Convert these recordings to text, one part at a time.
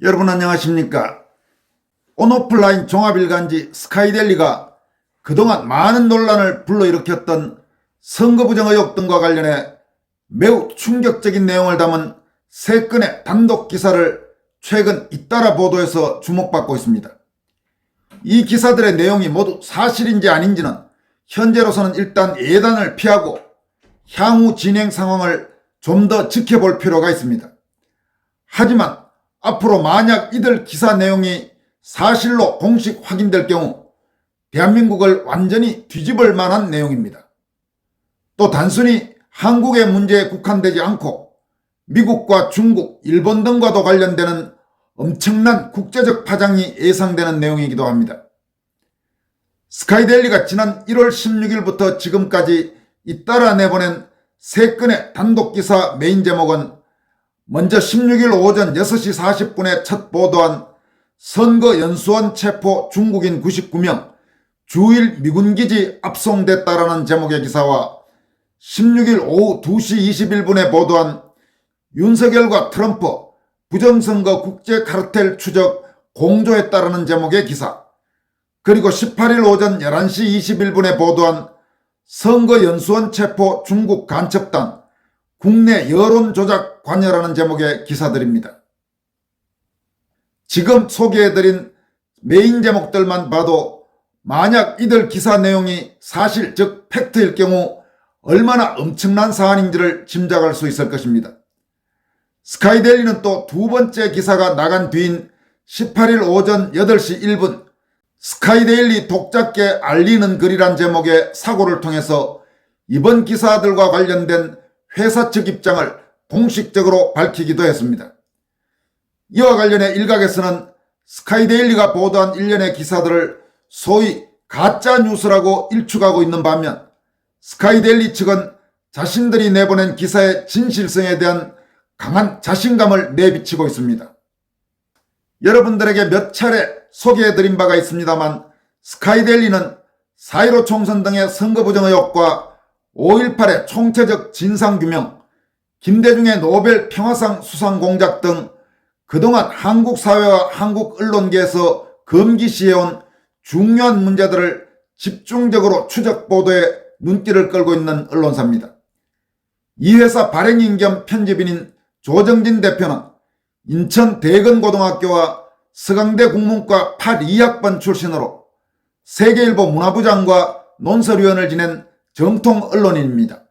여러분 안녕하십니까? 온오프라인 종합일간지 스카이델리가 그동안 많은 논란을 불러일으켰던 선거 부정 의혹 등과 관련해 매우 충격적인 내용을 담은 세 건의 단독 기사를 최근 잇따라 보도해서 주목받고 있습니다. 이 기사들의 내용이 모두 사실인지 아닌지는 현재로서는 일단 예단을 피하고 향후 진행 상황을 좀 더 지켜볼 필요가 있습니다. 하지만 앞으로 만약 이들 기사 내용이 사실로 공식 확인될 경우 대한민국을 완전히 뒤집을 만한 내용입니다. 또 단순히 한국의 문제에 국한되지 않고 미국과 중국, 일본 등과도 관련되는 엄청난 국제적 파장이 예상되는 내용이기도 합니다. 스카이데일리가 지난 1월 16일부터 지금까지 잇따라 내보낸 세 건의 단독 기사 메인 제목은 먼저 16일 오전 6시 40분에 첫 보도한 선거 연수원 체포 중국인 99명 주일 미군기지 압송됐다라는 제목의 기사와 16일 오후 2시 21분에 보도한 윤석열과 트럼프 부정선거 국제 카르텔 추적 공조했다라는 제목의 기사. 그리고 18일 오전 11시 21분에 보도한 선거 연수원 체포 중국 간첩단 국내 여론 조작 관여라는 제목의 기사들입니다. 지금 소개해드린 메인 제목들만 봐도 만약 이들 기사 내용이 사실 즉 팩트일 경우 얼마나 엄청난 사안인지를 짐작할 수 있을 것입니다. 스카이델리는 또 두 번째 기사가 나간 뒤인 18일 오전 8시 1분 스카이데일리 독자께 알리는 글이란 제목의 사고를 통해서 이번 기사들과 관련된 회사 측 입장을 공식적으로 밝히기도 했습니다. 이와 관련해 일각에서는 스카이데일리가 보도한 일련의 기사들을 소위 가짜 뉴스라고 일축하고 있는 반면 스카이데일리 측은 자신들이 내보낸 기사의 진실성에 대한 강한 자신감을 내비치고 있습니다. 여러분들에게 몇 차례 소개해드린 바가 있습니다만 스카이데일리는 4.15 총선 등의 선거 부정 의혹과 5.18의 총체적 진상규명, 김대중의 노벨 평화상 수상 공작 등 그동안 한국 사회와 한국 언론계에서 금기시해온 중요한 문제들을 집중적으로 추적 보도에 눈길을 끌고 있는 언론사입니다. 이 회사 발행인 겸 편집인인 조정진 대표는 인천 대건고등학교와 서강대 국문과 82학번 출신으로 세계일보 문화부장과 논설위원을 지낸 정통 언론인입니다.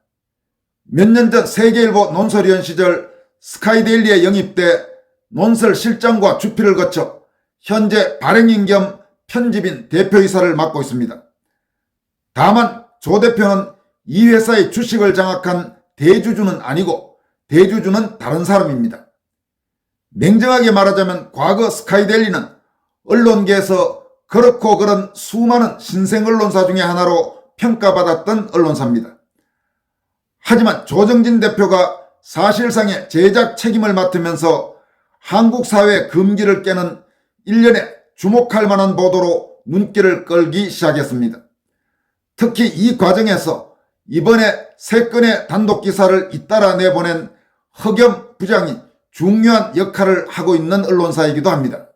몇 년 전 세계일보 논설위원 시절 스카이데일리에 영입돼 논설 실장과 주필을 거쳐 현재 발행인 겸 편집인 대표이사를 맡고 있습니다. 다만 조 대표는 이 회사의 주식을 장악한 대주주는 아니고 대주주는 다른 사람입니다. 냉정하게 말하자면 과거 스카이델리는 언론계에서 그렇고 그런 수많은 신생 언론사 중의 하나로 평가받았던 언론사입니다. 하지만 조정진 대표가 사실상의 제작 책임을 맡으면서 한국 사회의 금기를 깨는 일련의 주목할 만한 보도로 눈길을 끌기 시작했습니다. 특히 이 과정에서 이번에 세 건의 단독 기사를 잇따라 내보낸 허겸 부장이 중요한 역할을 하고 있는 언론사이기도 합니다.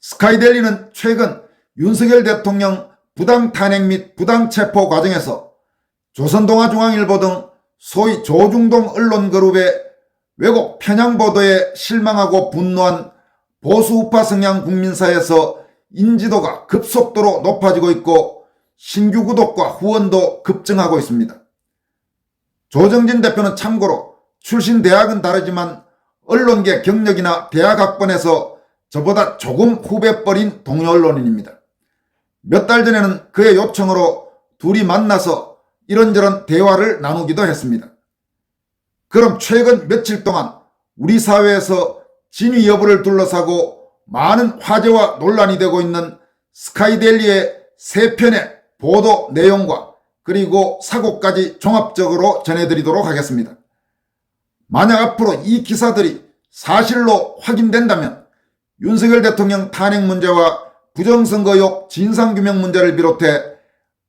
스카이델리는 최근 윤석열 대통령 부당 탄핵 및 부당 체포 과정에서 조선동아 중앙일보 등 소위 조중동 언론 그룹의 왜곡 편향 보도에 실망하고 분노한 보수 우파 성향 국민사에서 인지도가 급속도로 높아지고 있고 신규 구독과 후원도 급증하고 있습니다. 조정진 대표는 참고로 출신 대학은 다르지만 언론계 경력이나 대학 학번에서 저보다 조금 후배뻘인 동료 언론인입니다. 몇 달 전에는 그의 요청으로 둘이 만나서 이런저런 대화를 나누기도 했습니다. 그럼 최근 며칠 동안 우리 사회에서 진위 여부를 둘러싸고 많은 화제와 논란이 되고 있는 스카이델리의 세 편의 보도 내용과 그리고 사고까지 종합적으로 전해드리도록 하겠습니다. 만약 앞으로 이 기사들이 사실로 확인된다면 윤석열 대통령 탄핵 문제와 부정선거 의혹 진상규명 문제를 비롯해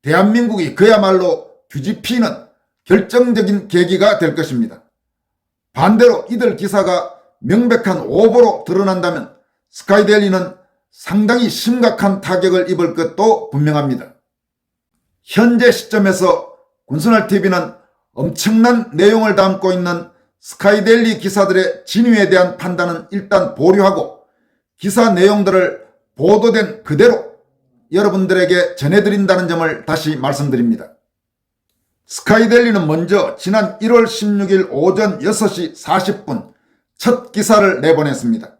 대한민국이 그야말로 뒤집히는 결정적인 계기가 될 것입니다. 반대로 이들 기사가 명백한 오보로 드러난다면 스카이델리는 상당히 심각한 타격을 입을 것도 분명합니다. 현재 시점에서 군선알TV는 엄청난 내용을 담고 있는 스카이델리 기사들의 진위에 대한 판단은 일단 보류하고 기사 내용들을 보도된 그대로 여러분들에게 전해드린다는 점을 다시 말씀드립니다. 스카이델리는 먼저 지난 1월 16일 오전 6시 40분 첫 기사를 내보냈습니다.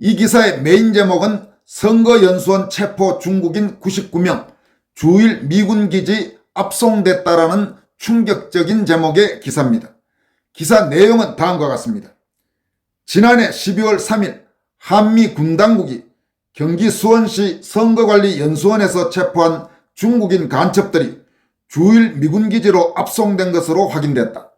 이 기사의 메인 제목은 선거연수원 체포 중국인 99명 주일 미군 기지 압송됐다라는 충격적인 제목의 기사입니다. 기사 내용은 다음과 같습니다. 지난해 12월 3일 한미 군당국이 경기 수원시 선거관리연수원에서 체포한 중국인 간첩들이 주일 미군 기지로 압송된 것으로 확인됐다.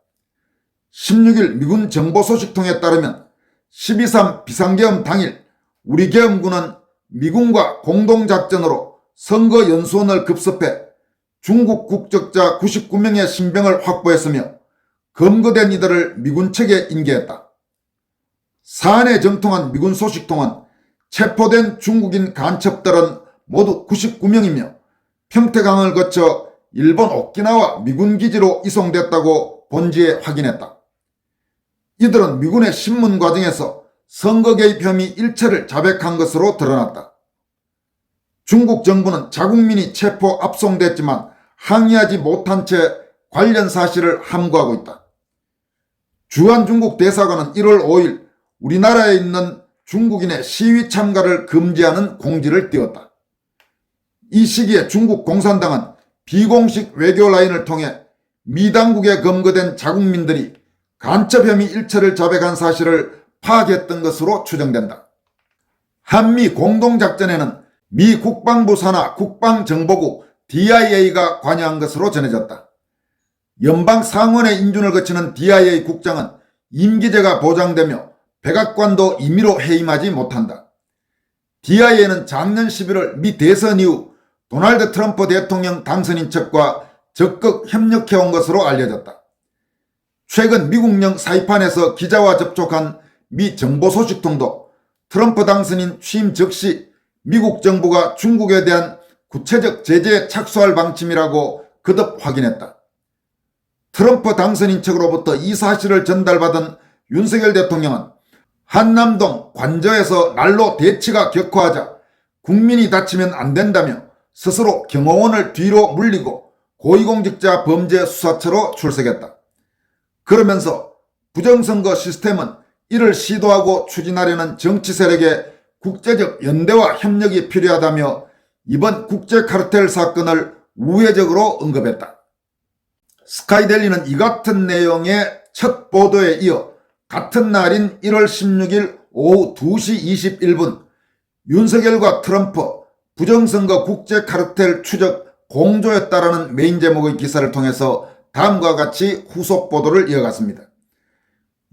16일 미군 정보 소식통에 따르면 12.3 비상계엄 당일 우리 계엄군은 미군과 공동작전으로 선거연수원을 급습해 중국 국적자 99명의 신병을 확보했으며 검거된 이들을 미군 측에 인계했다. 사안에 정통한 미군 소식통은 체포된 중국인 간첩들은 모두 99명이며 평택항을 거쳐 일본 오키나와 미군 기지로 이송됐다고 본지에 확인했다. 이들은 미군의 신문 과정에서 선거 개입 혐의 일체를 자백한 것으로 드러났다. 중국 정부는 자국민이 체포 압송됐지만 항의하지 못한 채 관련 사실을 함구하고 있다. 주한 중국 대사관은 1월 5일 우리나라에 있는 중국인의 시위 참가를 금지하는 공지를 띄웠다. 이 시기에 중국 공산당은 비공식 외교 라인을 통해 미 당국에 검거된 자국민들이 간첩 혐의 일체를 자백한 사실을 파악했던 것으로 추정된다. 한미 공동작전에는 미 국방부 산하 국방정보국 DIA가 관여한 것으로 전해졌다. 연방 상원의 인준을 거치는 DIA 국장은 임기제가 보장되며 백악관도 임의로 해임하지 못한다. DIA는 작년 11월 미 대선 이후 도널드 트럼프 대통령 당선인 측과 적극 협력해온 것으로 알려졌다. 최근 미국령 사이판에서 기자와 접촉한 미 정보 소식통도 트럼프 당선인 취임 즉시 미국 정부가 중국에 대한 구체적 제재에 착수할 방침이라고 거듭 확인했다. 트럼프 당선인 측으로부터 이 사실을 전달받은 윤석열 대통령은 한남동 관저에서 날로 대치가 격화하자 국민이 다치면 안 된다며 스스로 경호원을 뒤로 물리고 고위공직자 범죄 수사처로 출석했다. 그러면서 부정선거 시스템은 이를 시도하고 추진하려는 정치 세력의 국제적 연대와 협력이 필요하다며 이번 국제 카르텔 사건을 우회적으로 언급했다. 스카이델리는 이 같은 내용의 첫 보도에 이어 같은 날인 1월 16일 오후 2시 21분 윤석열과 트럼프 부정선거 국제 카르텔 추적 공조였다라는 메인 제목의 기사를 통해서 다음과 같이 후속 보도를 이어갔습니다.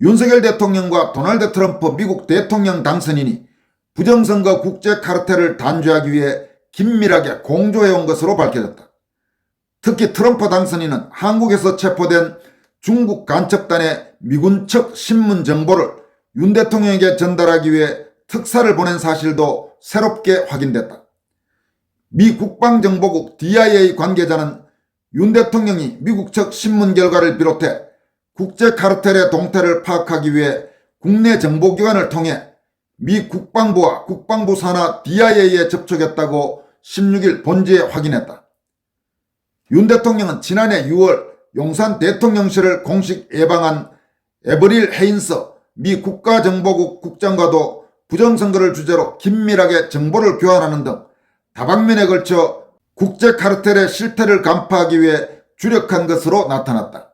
윤석열 대통령과 도널드 트럼프 미국 대통령 당선인이 부정선거 국제 카르텔을 단죄하기 위해 긴밀하게 공조해온 것으로 밝혀졌다. 특히 트럼프 당선인은 한국에서 체포된 중국 간첩단의 미군 측 신문 정보를 윤 대통령에게 전달하기 위해 특사를 보낸 사실도 새롭게 확인됐다. 미 국방정보국 DIA 관계자는 윤 대통령이 미국 측 신문 결과를 비롯해 국제 카르텔의 동태를 파악하기 위해 국내 정보기관을 통해 미 국방부와 국방부 산하 DIA에 접촉했다고 16일 본지에 확인했다. 윤 대통령은 지난해 6월 용산 대통령실을 공식 예방한 에버릴 헤인서 미 국가정보국 국장과도 부정선거를 주제로 긴밀하게 정보를 교환하는 등 다방면에 걸쳐 국제 카르텔의 실태를 간파하기 위해 주력한 것으로 나타났다.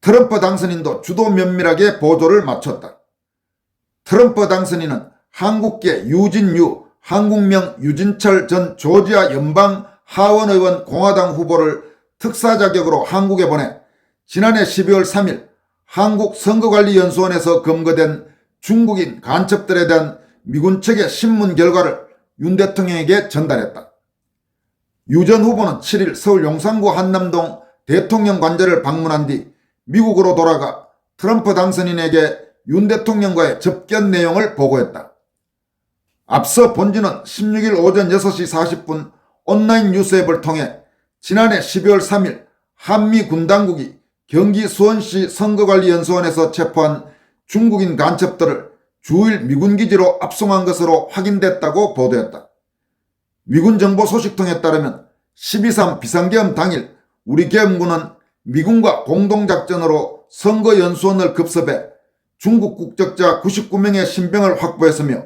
트럼프 당선인도 주도 면밀하게 보조를 마쳤다. 트럼프 당선인은 한국계 유진유, 한국명 유진철 전 조지아 연방 하원 의원 공화당 후보를 특사 자격으로 한국에 보내 지난해 12월 3일 한국 선거관리연수원에서 검거된 중국인 간첩들에 대한 미군 측의 신문 결과를 윤 대통령에게 전달했다. 유 전 후보는 7일 서울 용산구 한남동 대통령 관저를 방문한 뒤 미국으로 돌아가 트럼프 당선인에게 윤 대통령과의 접견 내용을 보고했다. 앞서 본지는 16일 오전 6시 40분 온라인 뉴스앱을 통해 지난해 12월 3일 한미 군당국이 경기 수원시 선거관리연수원에서 체포한 중국인 간첩들을 주일 미군기지로 압송한 것으로 확인됐다고 보도했다. 미군 정보 소식통에 따르면 12.3 비상계엄 당일 우리 계엄군은 미군과 공동작전으로 선거연수원을 급습해 중국 국적자 99명의 신병을 확보했으며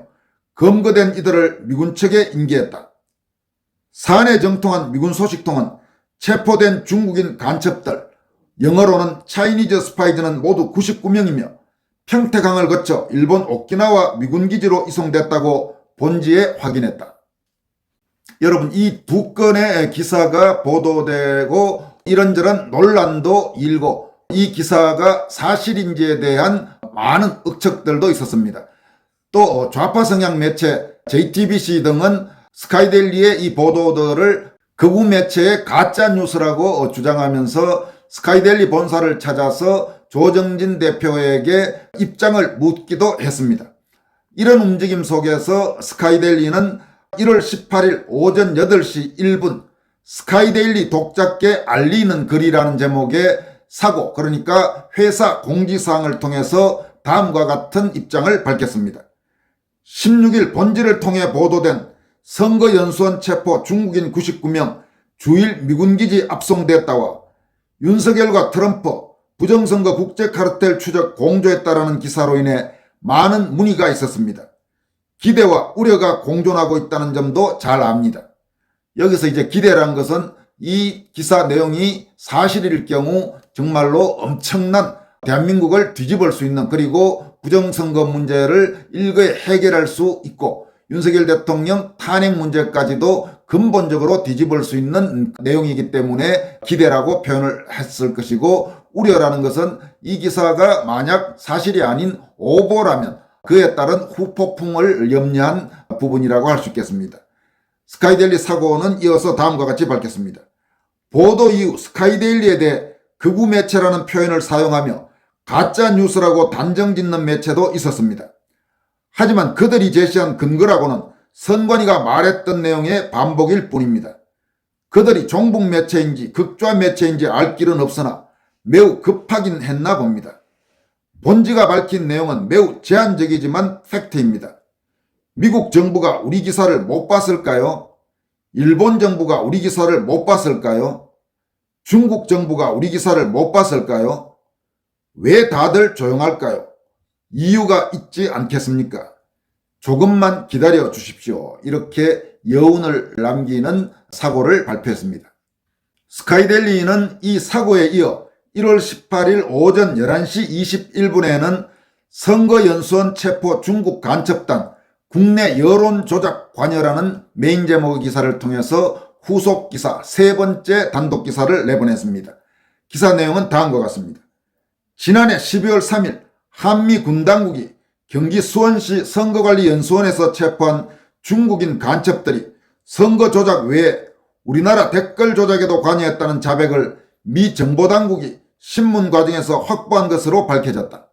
검거된 이들을 미군 측에 인계했다. 사안에 정통한 미군 소식통은 체포된 중국인 간첩들, 영어로는 차이니즈 스파이즈는 모두 99명이며 평택항을 거쳐 일본 오키나와 미군 기지로 이송됐다고 본지에 확인했다. 여러분 이 두 건의 기사가 보도되고 이런저런 논란도 일고 이 기사가 사실인지에 대한 많은 억측들도 있었습니다. 또 좌파 성향 매체 JTBC 등은 스카이델리의 이 보도들을 극우 매체의 가짜 뉴스라고 주장하면서 스카이델리 본사를 찾아서 조정진 대표에게 입장을 묻기도 했습니다. 이런 움직임 속에서 스카이델리는 1월 18일 오전 8시 1분 스카이데일리 독자께 알리는 글이라는 제목의 사고 그러니까 회사 공지사항을 통해서 다음과 같은 입장을 밝혔습니다. 16일 본지를 통해 보도된 선거연수원 체포 중국인 99명 주일 미군기지 압송됐다와 윤석열과 트럼프 부정선거 국제 카르텔 추적 공조했다라는 기사로 인해 많은 문의가 있었습니다. 기대와 우려가 공존하고 있다는 점도 잘 압니다. 여기서 이제 기대란 것은 이 기사 내용이 사실일 경우 정말로 엄청난 대한민국을 뒤집을 수 있는 그리고 부정선거 문제를 일거에 해결할 수 있고 윤석열 대통령 탄핵 문제까지도 근본적으로 뒤집을 수 있는 내용이기 때문에 기대라고 표현을 했을 것이고 우려라는 것은 이 기사가 만약 사실이 아닌 오보라면 그에 따른 후폭풍을 염려한 부분이라고 할 수 있겠습니다. 스카이데일리 사고는 이어서 다음과 같이 밝혔습니다. 보도 이후 스카이데일리에 대해 극우 매체라는 표현을 사용하며 가짜 뉴스라고 단정 짓는 매체도 있었습니다. 하지만 그들이 제시한 근거라고는 선관위가 말했던 내용의 반복일 뿐입니다. 그들이 종북 매체인지 극좌 매체인지 알 길은 없으나 매우 급하긴 했나 봅니다. 본지가 밝힌 내용은 매우 제한적이지만 팩트입니다. 미국 정부가 우리 기사를 못 봤을까요? 일본 정부가 우리 기사를 못 봤을까요? 중국 정부가 우리 기사를 못 봤을까요? 왜 다들 조용할까요? 이유가 있지 않겠습니까? 조금만 기다려 주십시오. 이렇게 여운을 남기는 사고를 발표했습니다. 스카이델리는 이 사고에 이어 1월 18일 오전 11시 21분에는 선거연수원 체포 중국 간첩단 국내 여론 조작 관여라는 메인 제목의 기사를 통해서 후속 기사 세 번째 단독 기사를 내보냈습니다. 기사 내용은 다음과 같습니다. 지난해 12월 3일 한미 군 당국이 경기 수원시 선거관리연수원에서 체포한 중국인 간첩들이 선거 조작 외에 우리나라 댓글 조작에도 관여했다는 자백을 미 정보당국이 신문 과정에서 확보한 것으로 밝혀졌다.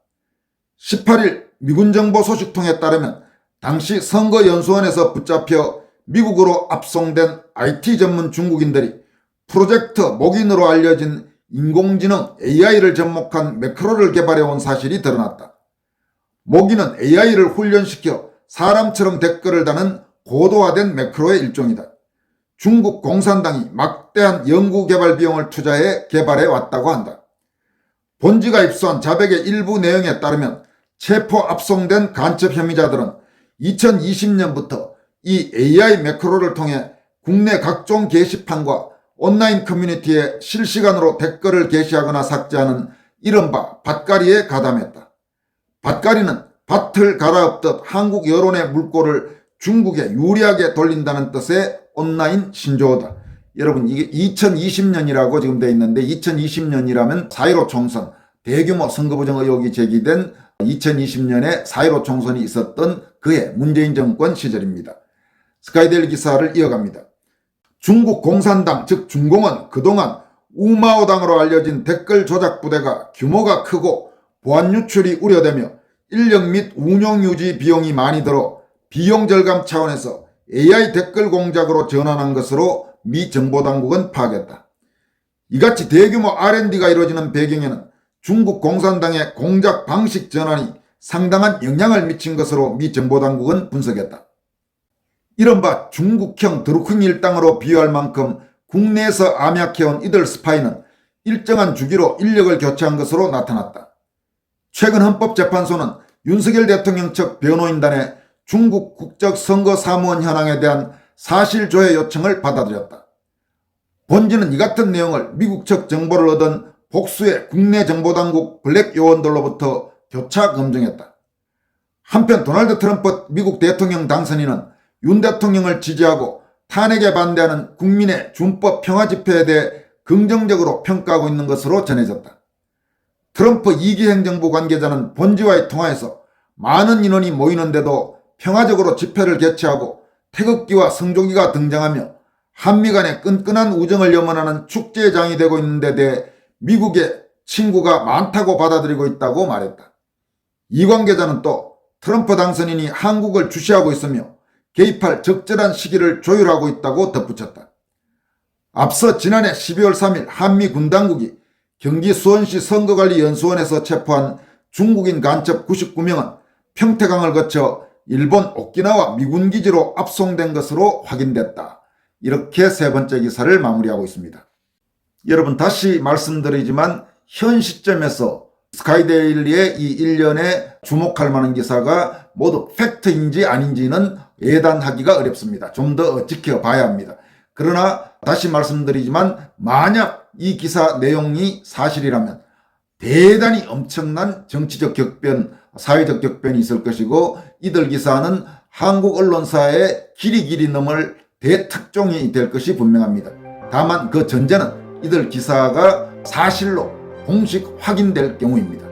18일 미군 정보 소식통에 따르면 당시 선거연수원에서 붙잡혀 미국으로 압송된 IT 전문 중국인들이 프로젝트 목인으로 알려진 인공지능 AI를 접목한 매크로를 개발해온 사실이 드러났다. 모기는 AI를 훈련시켜 사람처럼 댓글을 다는 고도화된 매크로의 일종이다. 중국 공산당이 막대한 연구개발 비용을 투자해 개발해 왔다고 한다. 본지가 입수한 자백의 일부 내용에 따르면 체포 압송된 간첩 혐의자들은 2020년부터 이 AI 매크로를 통해 국내 각종 게시판과 온라인 커뮤니티에 실시간으로 댓글을 게시하거나 삭제하는 이른바 밭가리에 가담했다. 밭가리는 밭을 갈아엎듯 한국 여론의 물꼬를 중국에 유리하게 돌린다는 뜻의 온라인 신조어다. 여러분 이게 2020년이라고 지금 돼 있는데 2020년이라면 4.15 총선 대규모 선거 부정 의혹이 제기된 2020년에 4.15 총선이 있었던 그해 문재인 정권 시절입니다. 스카이델 기사를 이어갑니다. 중국 공산당 즉 중공은 그동안 우마오당으로 알려진 댓글 조작 부대가 규모가 크고 보안 유출이 우려되며 인력 및 운영 유지 비용이 많이 들어 비용 절감 차원에서 AI 댓글 공작으로 전환한 것으로 미 정보당국은 파악했다. 이같이 대규모 R&D가 이루어지는 배경에는 중국 공산당의 공작 방식 전환이 상당한 영향을 미친 것으로 미 정보당국은 분석했다. 이른바 중국형 드루킹 일당으로 비유할 만큼 국내에서 암약해온 이들 스파이는 일정한 주기로 인력을 교체한 것으로 나타났다. 최근 헌법재판소는 윤석열 대통령 측 변호인단의 중국 국적 선거 사무원 현황에 대한 사실조회 요청을 받아들였다. 본지는 이 같은 내용을 미국 측 정보를 얻은 복수의 국내 정보당국 블랙 요원들로부터 교차 검증했다. 한편 도널드 트럼프 미국 대통령 당선인은 윤 대통령을 지지하고 탄핵에 반대하는 국민의 준법 평화 집회에 대해 긍정적으로 평가하고 있는 것으로 전해졌다. 트럼프 2기 행정부 관계자는 본지와의 통화에서 많은 인원이 모이는데도 평화적으로 집회를 개최하고 태극기와 성조기가 등장하며 한미 간의 끈끈한 우정을 염원하는 축제장이 되고 있는 데 대해 미국의 친구가 많다고 받아들이고 있다고 말했다. 이 관계자는 또 트럼프 당선인이 한국을 주시하고 있으며 개입할 적절한 시기를 조율하고 있다고 덧붙였다. 앞서 지난해 12월 3일 한미 군당국이 경기 수원시 선거관리연수원에서 체포한 중국인 간첩 99명은 평택강을 거쳐 일본 오키나와 미군 기지로 압송된 것으로 확인됐다. 이렇게 세 번째 기사를 마무리하고 있습니다. 여러분 다시 말씀드리지만 현 시점에서 스카이데일리의 이 일련에 주목할 만한 기사가 모두 팩트인지 아닌지는 예단하기가 어렵습니다. 좀 더 지켜봐야 합니다. 그러나 다시 말씀드리지만 만약 이 기사 내용이 사실이라면 대단히 엄청난 정치적 격변, 사회적 격변이 있을 것이고 이들 기사는 한국 언론사의 길이 길이 넘을 대특종이 될 것이 분명합니다. 다만 그 전제는 이들 기사가 사실로 공식 확인될 경우입니다.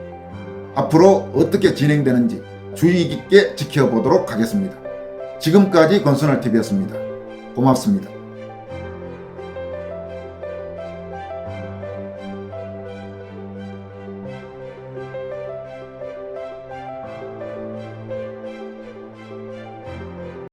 앞으로 어떻게 진행되는지 주의 깊게 지켜보도록 하겠습니다. 지금까지 권순월TV였습니다. 고맙습니다.